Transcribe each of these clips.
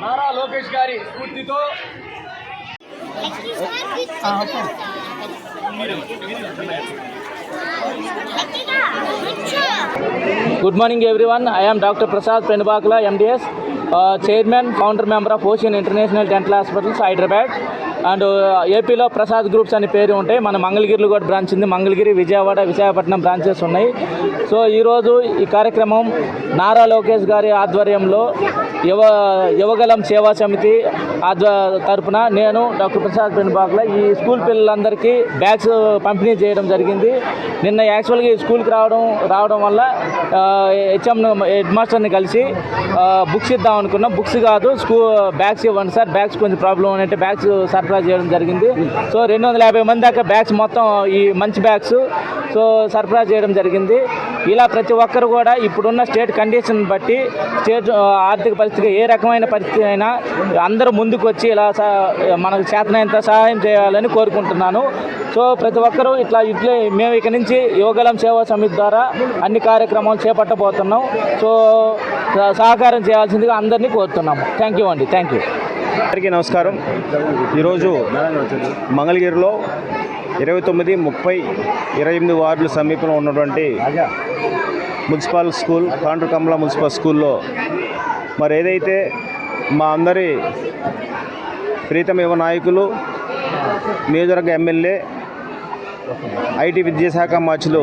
నారా లోకేష్ గారి స్ఫూర్తితో. Good morning everyone I'm doctor Prasad Penubakula MDS chairman founder member of Ocean international dental hospitals Hyderabad. And ఏపీలో Prasad groups అని పేరు ఉంటాయి మన మంగళగిరిలో కూడా బ్రాంచ్ ఉంది. మంగళగిరి విజయవాడ విశాఖపట్నం బ్రాంచెస్ ఉన్నాయి. సో ఈరోజు ఈ కార్యక్రమం నారా లోకేష్ గారి ఆధ్వర్యంలో యువ యువగలం సేవా సమితి ఆధ్వ తరపున నేను డాక్టర్ ప్రసాద్ పెనుబాకుల ఈ స్కూల్ పిల్లలందరికీ బ్యాగ్స్ పంపిణీ చేయడం జరిగింది. నిన్న యాక్చువల్గా ఈ స్కూల్కి రావడం రావడం వల్ల హెచ్ఎం హెడ్ మాస్టర్ని కలిసి బుక్స్ ఇద్దాం అనుకున్నాం. బుక్స్ కాదు స్కూల్ బ్యాగ్స్ ఇవ్వండి సార్. బ్యాగ్స్ కొంచెం ప్రాబ్లం అంటే బ్యాగ్స్ సరఫరా చేయడం జరిగింది. సో రెండు వందల యాభై మంది దాకా బ్యాగ్స్ మొత్తం ఈ మంచి బ్యాగ్స్ సో సరఫరా చేయడం జరిగింది. ఇలా ప్రతి ఒక్కరు కూడా ఇప్పుడున్న స్టేట్ కండిషన్ బట్టి స్టేట్ ఆర్థిక పరిస్థితి ఏ రకమైన పరిస్థితి అయినా అందరూ ముందుకు వచ్చి ఇలా మనకు చేతనైనంత సహాయం చేయాలని కోరుకుంటున్నాను. సో ప్రతి ఒక్కరూ ఇట్లా ఇట్లే మేము ఇక నుంచి యువగలం సేవా సమితి ద్వారా అన్ని కార్యక్రమాలు చేపట్టబోతున్నాం. సో సహకారం చేయాల్సిందిగా అందరినీ కోరుతున్నాము. థ్యాంక్ యూ అండి. Thank you. అందరికీ నమస్కారం. ఈరోజు మంగళగిరిలో ఇరవై తొమ్మిది ముప్పై ఇరవై ఎనిమిది వార్డుల సమీపంలో ఉన్నటువంటి మున్సిపల్ స్కూల్ కాండ్రకమల మున్సిపల్ స్కూల్లో మరి ఏదైతే మా అందరి ప్రీతమ యువ నాయకులు నియోజకవర్గ ఎమ్మెల్యే ఐటీ విద్యాశాఖ మార్చులు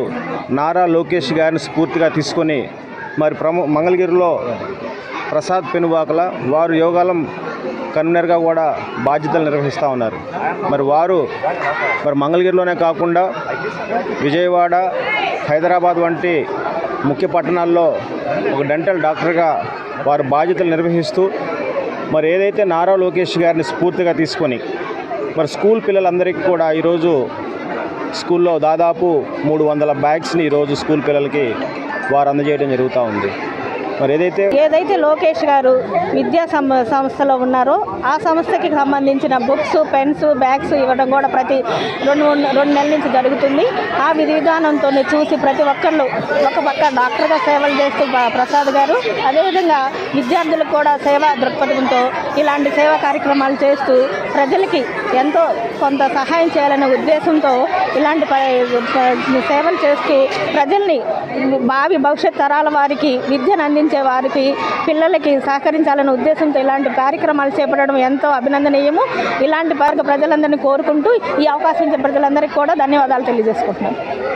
నారా లోకేష్ గారిని స్ఫూర్తిగా తీసుకొని మరి ప్రము మంగళగిరిలో ప్రసాద్ పెనువాకల వారు యోగాలం కన్వీనర్గా కూడా బాధ్యతలు నిర్వహిస్తూ ఉన్నారు. మరి వారు మరి మంగళగిరిలోనే కాకుండా విజయవాడ హైదరాబాద్ వంటి ముఖ్య పట్టణాల్లో ఒక డెంటల్ డాక్టర్గా వారు బాధ్యతలు నిర్వహిస్తూ మరి ఏదైతే నారా లోకేష్ గారిని స్ఫూర్తిగా తీసుకొని మరి స్కూల్ పిల్లలందరికీ కూడా ఈరోజు స్కూల్లో దాదాపు మూడు వందల బ్యాగ్స్ని ఈరోజు స్కూల్ పిల్లలకి వారు అందజేయడం జరుగుతూ ఉంది. మరి ఏదైతే ఏదైతే లోకేష్ గారు విద్యా సం- సంస్థలో ఉన్నారో ఆ సంస్థకి సంబంధించిన బుక్స్ పెన్స్ బ్యాగ్స్ ఇవ్వడం కూడా ప్రతి రెండు మూడు- రెండు నెలల నుంచి జరుగుతుంది. ఆ విధి విధానంతో చూసి ప్రతి ఒక్కళ్ళు ఒక పక్క డాక్టర్గా సేవలు చేస్తూ ప్రసాద్ గారు అదేవిధంగా విద్యార్థులకు కూడా సేవా దృక్పథంతో ఇలాంటి సేవా కార్యక్రమాలు చేస్తూ ప్రజలకి ఎంతో కొంత సహాయం చేయాలనే ఉద్దేశంతో ఇలాంటి ప- సేవలు చేస్తూ ప్రజల్ని భావి భవిష్యత్ తరాల వారికి విద్యను అందించే వారికి పిల్లలకి సహకరించాలనే ఉద్దేశంతో ఇలాంటి కార్యక్రమాలు చేపట్టడం ఎంతో అభినందనీయము. ఇలాంటి వారికి ప్రజలందరినీ కోరుకుంటూ ఈ అవకాశం ఇచ్చిన ప్రజలందరికీ కూడా ధన్యవాదాలు తెలియజేసుకుంటున్నాను.